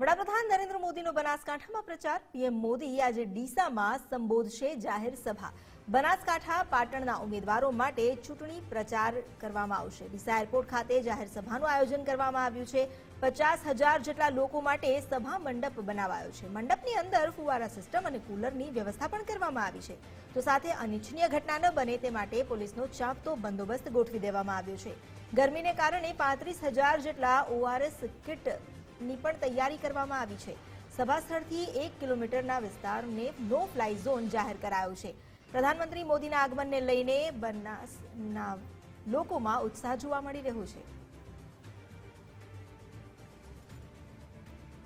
વડાપ્રધાન નરેન્દ્ર મોદીનો બનાસકાંઠામાં પ્રચાર. પીએમ મોદી આજે ડીસામાં સંબોધશે જાહેર સભા. બનાસકાંઠા પાટણના ઉમેદવારો માટે ચૂંટણી પ્રચાર કરવામાં આવશે. ડીસા એરપોર્ટ ખાતે જાહેર સભાનું આયોજન કરવામાં આવ્યું છે. પચાસ હજાર જેટલા લોકો માટે સભા મંડપ બનાવાયો છે. મંડપની અંદર ફુવારા સિસ્ટમ અને કુલરની વ્યવસ્થા પણ કરવામાં આવી છે. તો સાથે અનિચ્છનીય ઘટના ન બને તે માટે પોલીસનો ચાંપતો બંદોબસ્ત ગોઠવી દેવામાં આવ્યો છે. ગરમીને કારણે પાંત્રીસ હજાર જેટલા ઓઆરએસ કિટ ની પણ તૈયારી કરવામાં આવી છે. સભા સ્થળથી એક કિલોમીટરના વિસ્તારને નો ફ્લાય ઝોન જાહેર કરાયો છે. પ્રધાનમંત્રી મોદીના આગમનને લઈને બનાસના લોકોમાં ઉત્સાહ જોવા મળી રહ્યો છે.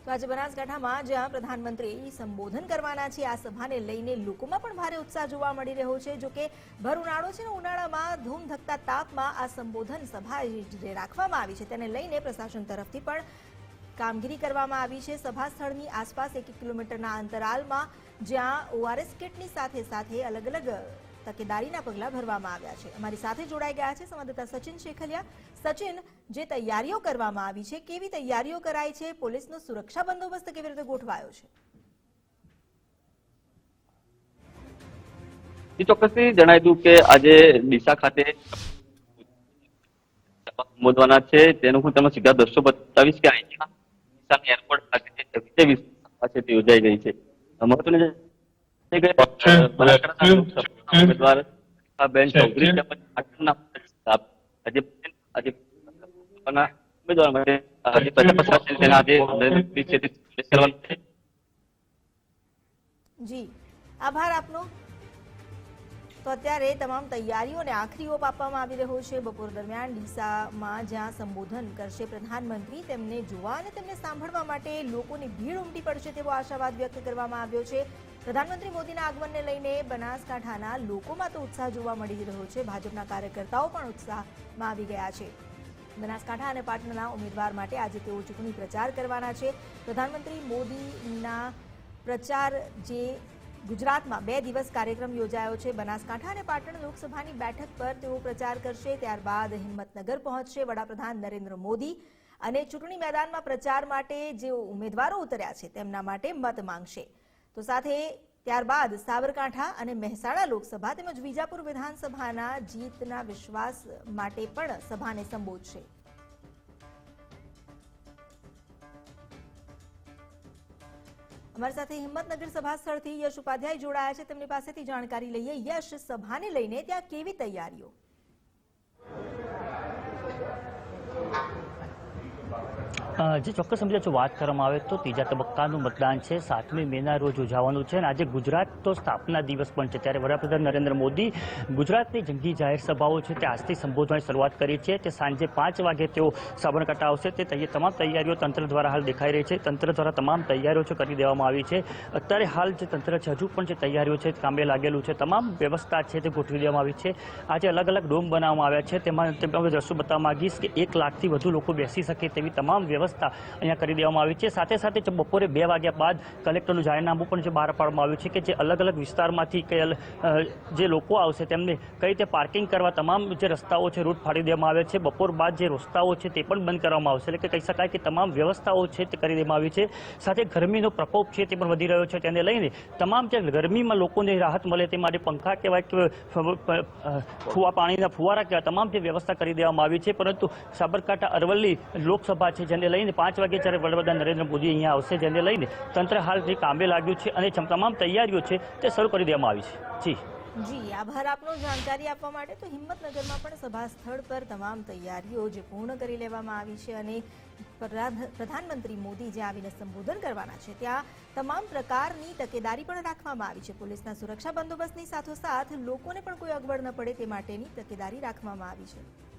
તો આજે બનાસકાંઠામાં જ્યાં પ્રધાનમંત્રી સંબોધન કરવાના છે, આ સભાને લઈને લોકોમાં પણ ભારે ઉત્સાહ જોવા મળી રહ્યો છે. જો કે ભર ઉનાળો છે ને ઉનાળામાં ધૂમધકતા તાપમાં આ સંબોધન સભા જે રાખવામાં આવી છે. તેને લઈને પ્રશાસન તરફથી પણ કામગીરી કરવામાં આવી છે. સભા સ્થળની આસપાસ એક કિલોમીટરના અંતરાલમાં જ્યાં ઓઆરએસ કિટની સાથે સાથે અલગ અલગ તકેદારીના પગલાં ભરવામાં આવ્યા છે. અમારી સાથે જોડાઈ ગયા છે સંવાદદાતા સચિન શેખલિયા. સચિન, જે તૈયારીઓ કરવામાં આવી છે, કેવી તૈયારીઓ કરાઈ છે? પોલીસનો સુરક્ષા બંદોબસ્ત કેવી રીતે ગોઠવાયો છે? એ ચોક્કસથી જણાવી દઉં કે આજે ડીસા ખાતે સંબોધવાના છે. તેનું હું તમને સીધા દ્રશ્યો બતાવીશ કે અહીંયા ડીસાના એરપોર્ટ ખાતે વિજય વિસ્તાર છે તે યોજાઈ ગઈ છે. મહત્વની છે ઉમેદવાર બેન ચૌધરી તેમજ પાટણના આજે આજે ઉમેદવાર માટે આજે પચાસ પચાસ તેના આજે છે. છે. જી. આભાર આપનો. તો અત્યારે તમામ તૈયારીઓને આખરી ઓપ આપવામાં આવી રહ્યો છે. બપોર દરમિયાન ડીસામાં જ્યાં સંબોધન કરશે પ્રધાનમંત્રી, તેમને જોવા અને તેમને સાંભળવા માટે લોકોની ભીડ ઉમટી પડશે તેવો આશાવાદ વ્યક્ત કરવામાં આવ્યો છે. પ્રધાનમંત્રી મોદીના આગમનને લઈને બનાસકાંઠાના લોકોમાં તો ઉત્સાહ જોવા મળી રહ્યો છે. ભાજપના કાર્યકર્તાઓ પણ ઉત્સાહમાં આવી ગયા છે. બનાસકાંઠા અને પાટણના ઉમેદવાર માટે આજે તેઓ ચૂંટણી પ્રચાર કરવાના છે. પ્રધાનમંત્રી મોદીના પ્રચાર જે ગુજરાતમાં બે દિવસ કાર્યક્રમ યોજાયો છે. બનાસકાંઠા અને પાટણ લોકસભાની બેઠક પર તેઓ પ્રચાર કરશે. ત્યારબાદ હિંમતનગર પહોંચશે વડાપ્રધાન નરેન્દ્ર મોદી અને ચૂંટણી મેદાનમાં પ્રચાર માટે જે ઉમેદવારો ઉતર્યા છે તેમના માટે મત માંગશે. તો સાથે ત્યારબાદ સાબરકાંઠા અને મહેસાણા લોકસભા તેમજ વિજાપુર વિધાનસભાના જીતના વિશ્વાસ માટે પણ સભાને સંબોધશે. અમારી સાથે હિંમતનગર સભા સ્થળથી યશ ઉપાધ્યાય જોડાયા છે. તેમની પાસેથી જાણકારી લઈએ. યશ સભાને લઈને ત્યાં કેવી તૈયારીઓ? જે ચોક્કસ સમજે વાત કરવામાં આવે તો ત્રીજા તબક્કાનું મતદાન છે. સાતમી મેના રોજ ઉજવવાનું છે અને આજે ગુજરાત તો સ્થાપના દિવસ પણ છે. ત્યારે વડાપ્રધાન નરેન્દ્ર મોદી ગુજરાતની જંગી જાહેર સભાઓ છે તે આજથી સંબોધવાની શરૂઆત કરી છે. તે સાંજે પાંચ વાગે તેઓ સાબરકાંઠા આવશે. તે તમામ તૈયારીઓ તંત્ર દ્વારા હાલ દેખાઈ રહી છે. તંત્ર દ્વારા તમામ તૈયારીઓ છે કરી દેવામાં આવી છે. અત્યારે હાલ જે તંત્ર છે, હજુ પણ જે તૈયારીઓ છે, કામે લાગેલું છે. તમામ વ્યવસ્થા છે તે ગોઠવી દેવામાં આવી છે. આજે અલગ અલગ ડોમ બનાવવામાં આવ્યા છે. તેમાં દ્રશ્યો બતાવવા માંગીશ કે એક લાખથી વધુ લોકો બેસી શકે તેવી તમામ વ્યવસ્થા અહીંયા કરી દેવામાં આવી છે. સાથે સાથે બપોરે બે વાગ્યા બાદ કલેક્ટરનું જાહેરનામું પણ જે બહાર પાડવામાં આવ્યું છે કે જે અલગ અલગ વિસ્તારમાંથી કે જે લોકો આવશે તેમને કઈ રીતે પાર્કિંગ કરવા તમામ જે રસ્તાઓ છે રૂટ ફાડી દેવામાં આવે છે. બપોર બાદ જે રસ્તાઓ છે તે પણ બંધ કરવામાં આવશે. એટલે કે કહી શકાય કે તમામ વ્યવસ્થાઓ છે તે કરી દેવામાં આવી છે. સાથે ગરમીનો પ્રકોપ છે તે પણ વધી રહ્યો છે. તેને લઈને તમામ જે ગરમીમાં લોકોને રાહત મળે તે માટે પંખા કહેવાય કે ફુવા પાણીના ફુવારા કહેવાય, તમામ જે વ્યવસ્થા કરી દેવામાં આવી છે. પરંતુ સાબરકાંઠા અરવલ્લી લોકસભા છે જેને લઈને પાંચ વાગે જ્યારે વડાપ્રધાન નરેન્દ્ર મોદી અહીંયા આવશે જેને લઈને તંત્ર હાલ જે કામે લાગ્યું છે અને તમામ તૈયારીઓ છે તે શરૂ કરી દેવામાં આવી છે. જી. જી, આભાર આપનો જાણકારી આપવા માટે. તો હિંમતનગરમાં પણ સભા સ્થળ પર તમામ તૈયારીઓ જે પૂર્ણ કરી લેવામાં આવી છે અને પ્રધાન- પ્રધાનમંત્રી મોદી જે આવીને સંબોધન કરવાના છે, ત્યાં તમામ પ્રકારની તકેદારી પણ રાખવામાં આવી છે. પોલીસના સુરક્ષા બંદોબસ્તની સાથોસાથ લોકોને પણ કોઈ અગવડ ન પડે તે માટેની તકેદારી રાખવામાં આવી છે.